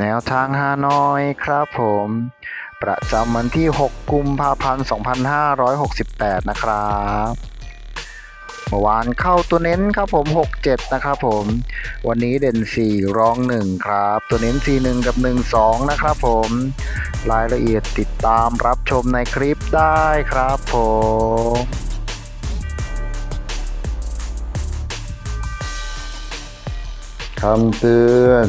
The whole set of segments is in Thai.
แนวทางฮานอยครับผม ประจำวันที่ 6 กุมภาพันธ์ 2568 นะครับเมื่อวานเข้าตัวเน้นครับผม 67 นะครับผม วันนี้เด่น 4 รอง 1 ครับ ตัวเน้น 41 กับ 12 นะครับผม รายละเอียดติดตามรับชมในคลิปได้ครับผมคำเตือน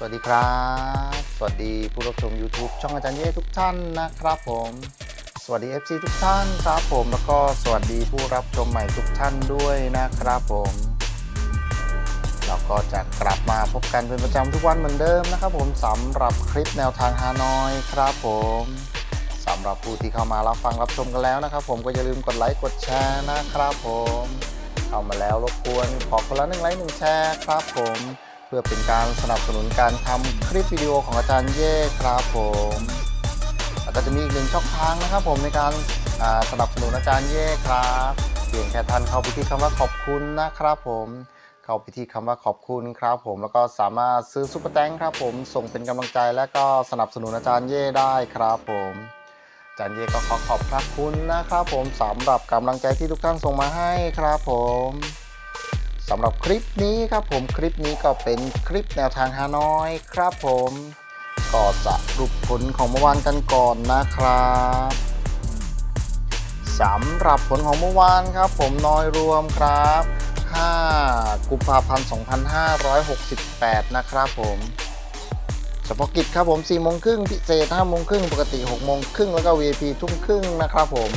สวัสดีครับ สวัสดีผู้รับชม YouTube ช่องอาจารย์เย่ทุกท่านนะครับผม สวัสดี FC ทุกท่านครับผม แล้วก็สวัสดีผู้รับชมใหม่ทุกท่านด้วยนะครับผม เราก็จะกลับมาพบกันเป็นประจำทุกวันเหมือนเดิมนะครับผมสำหรับคลิปแนวทางฮานอยครับผมสำหรับผู้ที่เข้ามารับฟังรับชมกันแล้วนะครับ ผมก็อย่าลืมกดไลค์กดแชร์นะครับผม เข้ามาแล้วรบกวนขอคนละหนึ่งไลค์หนึ่งแชร์ครับผม เพื่อเป็นการสนับสนุนการทำคลิปวิดีโอของอาจารย์เย่ครับผมแล้วก็จะมีอีกหนึ่งช่องทางนะครับผมในการสนับสนุนอาจารย์เย่ครับเพียงแค่ท่านเข้าไปที่คำว่าขอบคุณนะครับผมเข้าไปที่คำว่าขอบคุณครับผมแล้วก็สามารถซื้อซุปเปอร์แตงครับผมส่งเป็นกำลังใจและก็สนับสนุนอาจารย์เย่ได้ครับผมอาจารย์เย่ก็ขอขอบพระคุณนะครับผมสำหรับกำลังใจที่ทุกท่านส่งมาให้ครับผม สำหรับคลิปนี้ครับผมคลิปนี้ก็เป็นคลิปแนวทางฮานอยครับผมก็สรุปผลของเมื่อวานกันก่อนนะครับสำหรับผลของเมื่อวานครับ ผมน้อยรวมครับ 5 กุมภาพันธ์ 2568 นะครับผมเฉพาะกิจครับผม4โมงครึ่งพิเศษ5โมงครึ่งปกติ6โมงครึ่งแล้วก็ VIP ทุ่มครึ่งนะครับผม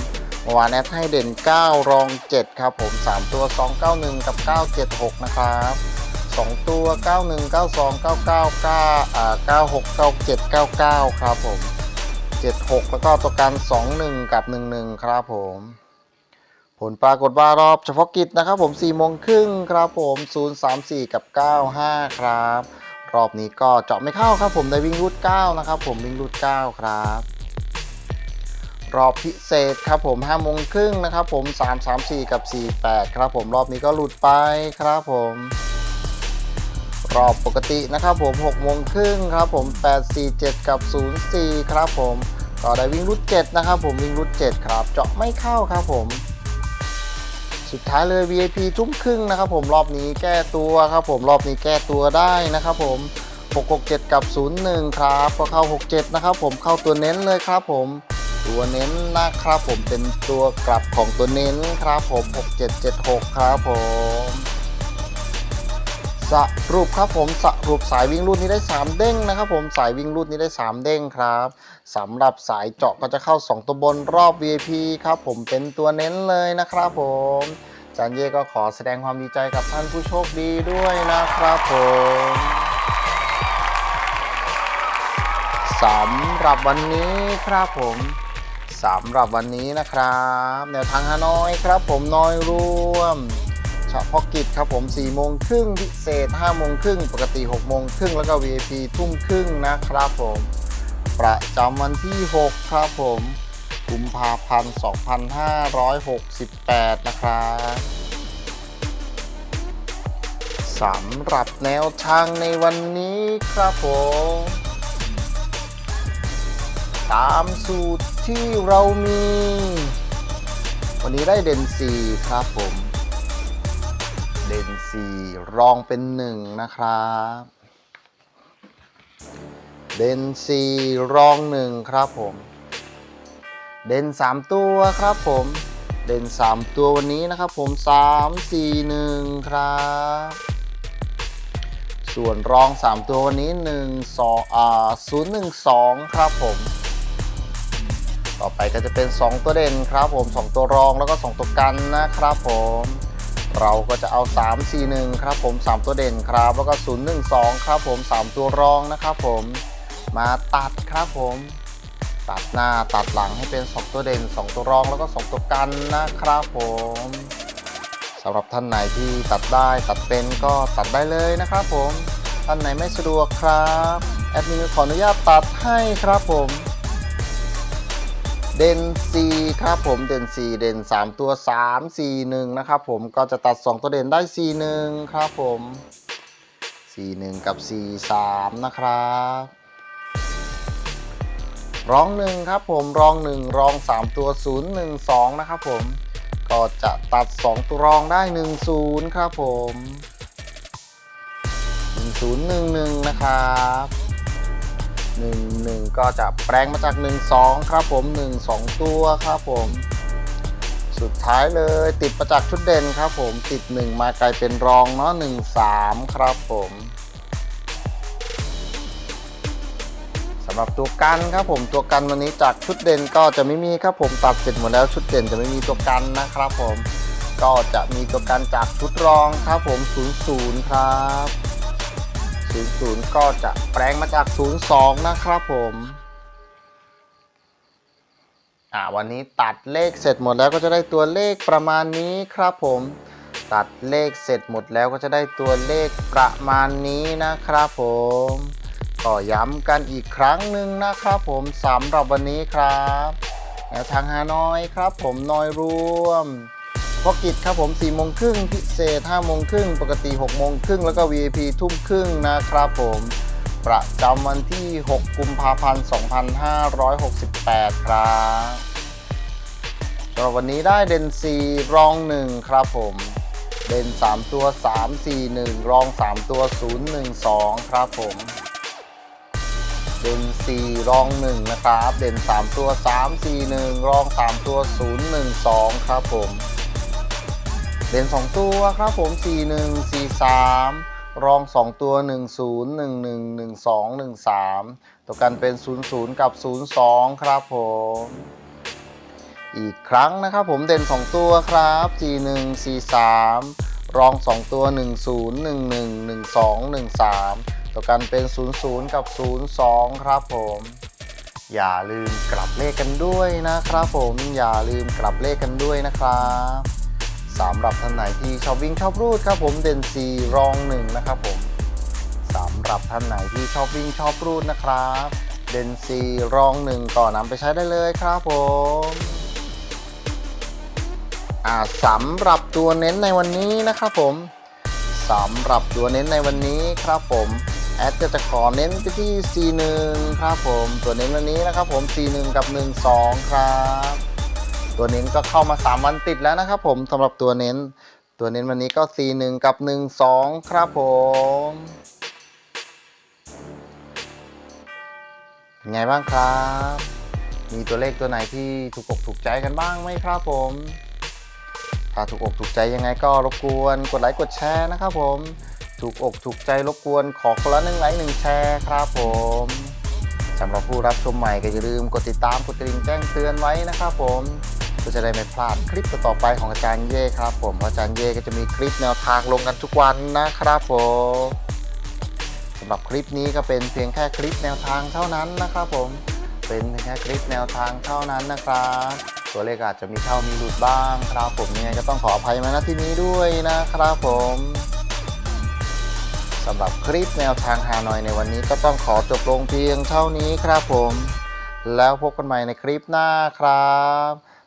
เมื่อวานแอดให้เด่น 9 รอง 7 ครับผม 3 ตัว 291 กับ 976 นะครับ 2 ตัว 91 92 99 9อ่า96 97 99 ครับผม 76 แล้วก็ตัวกัน21 กับ 11 ครับผม ผลปรากฏว่ารอบเฉพาะกิจนะครับผม4โมงครึ่งครับผม 034 กับ 95 ครับ รอบนี้ก็เจาะไม่เข้าครับผมได้วิ่งรูด 9 นะครับผมวิ่งรูด 9 ครับ รอบพิเศษครับผม5โมงครึ่งนะครับผม 3 3 4 กับ 48 ครับผมรอบนี้ก็หลุดไปครับผม รอบปกตินะครับผม6โมงครึ่งครับผม 8 4 7 กับ 04 ครับผมก็ได้วิ่งรูด7นะครับผมวิ่งรูด7ครับ เจาะไม่เข้าครับผม สุดท้ายเลย VIP ทุ่มครึ่งนะครับผมรอบนี้แก้ตัวครับผมรอบนี้แก้ตัวได้นะครับผม667 กับ 01 ครับ ก็เข้า 67 นะครับผมเข้าตัวเน้นเลยครับผม ตัวเน้นนะครับผมเป็นตัวกลับของตัวเน้นครับผม 6776 ครับผมสรุปครับผมสรุปสายวิ่งรุ่นนี้ได้ 3 เด้งนะครับผมสายวิ่งรุ่นนี้ได้ 3 เด้งครับสำหรับสายเจาะก็จะเข้า 2 ตัวบนรอบ VIP ครับผมเป็นตัวเน้นเลยนะครับผมจารย์เย่ก็ขอแสดงความดีใจกับท่านผู้โชคดีด้วยนะครับผมสำหรับวันนี้ครับผม สำหรับวันนี้นะครับแนวทางฮานอยครับผมน้อยรวมเฉพาะกิจครับผม4โมงครึ่งพิเศษ5โมงครึ่งปกติ6โมงครึ่งแล้วก็ VIP ทุ่มครึ่งนะครับผม ประจำวันที่ 6 ครับผมกุมภาพันธ์2568 นะครับสำหรับแนวทางในวันนี้ครับผม ตามสูตรที่เรามี วันนี้ได้เด่น 4 ครับผม เด่น 4 รองเป็น 1 นะครับ เด่น 4 รอง 1 ครับผม เด่น 3 ตัวครับผม เด่น 3 ตัววันนี้นะครับผม 3 4 1 ครับส่วนรอง 3 ตัววันนี้1 2อ่า0 1 2 ครับผม ต่อไปก็จะเป็น 2 ตัวเด่นครับผม 2 ตัวรองแล้วก็ 2 ตัวกันนะครับผม เราก็จะเอา 3 4 1 ครับผม 3 ตัวเด่นครับ แล้วก็ 0 1 2 ครับผม 3 ตัวรองนะครับผม มาตัดครับผม ตัดหน้าตัดหลังให้เป็น 2 ตัวเด่น 2 ตัวรองแล้วก็ 2 ตัวกันนะครับผมสำหรับท่านไหนที่ตัดได้ตัดเป็นก็ตัดได้เลยนะครับผม ท่านไหนไม่สะดวกครับ แอดมินขออนุญาตตัดให้ครับผม เด่น4ครับผมเด่น4เด่น3 ตัว 3 4 1 นะครับผมก็จะตัด 2 ตัวเด่นได้ 4 1 ครับผม 4 1 กับ 4 3 นะครับรอง1ครับผมรอง1รอง 3 ตัว 0 1 2 นะครับผมก็จะตัด 2 ตัวรองได้ 1 0 ครับผม 1 0 1 1 นะครับ 1 1 ก็จะแปลงมาจาก 1 2 ครับผม 1 2 ตัวครับผม สุดท้ายเลยติดมาจากชุดเด่นครับผมติด 1 มากลายเป็นรองเนาะ1 3 ครับผมสำหรับตัวกันครับผมตัวกันวันนี้จากชุดเด่นก็จะไม่มีครับผมตัดเสร็จหมดแล้วชุดเด่นจะไม่มีตัวกันนะครับผมก็จะมีตัวกันจากชุดรองครับผม 00 ครับ 00 ก็จะแปลงมาจาก 02 นะครับผมอ่าวันนี้ตัดเลขเสร็จหมดแล้วก็จะได้ตัวเลขประมาณนี้ครับผม ตัดเลขเสร็จหมดแล้วก็จะได้ตัวเลขประมาณนี้นะครับผมก็ย้ำกันอีกครั้งหนึ่งนะครับผมสำหรับวันนี้ครับแนวทางฮานอยครับผมนอยรวม พอกิจครับผม4โมงครึ่งพิเศษ5โมงครึ่งปกติ6โมงครึ่งแล้วก็ VIP ทุ่มครึ่งนะครับผม ประจำวันที่ 6 กุมภาพันธ์ 2568 ครับสำหรับวันนี้ได้เด่น4รอง 1 ครับผมเด่น3 ตัว 3 4 1 รอง 3 ตัว 0 1 2 ครับผมเด่น4รอง 1 นะครับ เด่น 3 ตัว 3 4 1 รอง 3 ตัว 0 1 2 ครับผม เด่น2ตัวครับผม 4 1 4 3 รอง 2 ตัว 1 0 1 1 1 2 1 3 ตัวกันเป็น 0 0 กับ 0 2 ครับผม อีกครั้งนะครับผมเด่น 2 ตัวครับ 4 1 4 3 รอง 2 ตัว 1 0 1 1 1 2 1 3 ตัวกันเป็น 0 0 กับ 0 2 ครับผมอย่าลืมกลับเลขกันด้วยนะครับผมอย่าลืมกลับเลขกันด้วยนะครับ สำหรับท่านไหนที่ชอบวิ่งชอบรูดครับผมเด่น4รอง1นะครับผมสำหรับท่านไหนที่ชอบวิ่งชอบรูดนะครับ เด่น4รอง1ก็นำไปใช้ได้เลยครับผมอ่าสำหรับตัวเน้นในวันนี้นะครับผมสำหรับตัวเน้นในวันนี้ครับผมแอดก็จะขอเน้นไปที่ C1 ครับผม ตัวเน้นวันนี้นะครับผม C1 กับ 12 ครับ ตัวเน้นก็เข้ามา 3 วันติดแล้วนะครับผมสำหรับตัวเน้น ตัวเน้นวันนี้ก็ C1 กับ 12 ครับผมเป็นไงบ้างครับ มีตัวเลขตัวไหนที่ถูกอกถูกใจกันบ้างไหมครับผม ถ้าถูกอกถูกใจยังไงก็รบกวนกดไลค์กดแชร์นะครับผม ถูกอกถูกใจรบกวนขอคนละหนึ่งไลค์หนึ่งแชร์ครับผมสำหรับผู้รับชมใหม่ก็อย่าลืมกดติดตามกดกระดิ่งแจ้งเตือนไว้นะครับผม เพื่อจะได้ไม่พลาดคลิปต่อไปของอาจารย์เย่ครับ ผมอาจารย์เย่ก็จะมีคลิปแนวทางลงกันทุกวันนะครับผมสำหรับคลิปนี้ก็เป็นเพียงแค่คลิปแนวทางเท่านั้นนะครับ ผมเป็นเพียงแค่คลิปแนวทางเท่านั้นนะครับตัวเลขอาจจะมีเข้ามีหลุดบ้างครับ ผมยังไงก็ต้องขออภัยมาณที่นี้ด้วยนะครับผมสำหรับคลิปแนวทางฮานอยในวันนี้ก็ต้องขอจบลงเพียงเท่านี้ครับผม แล้วพบกันใหม่ในคลิปหน้าครับ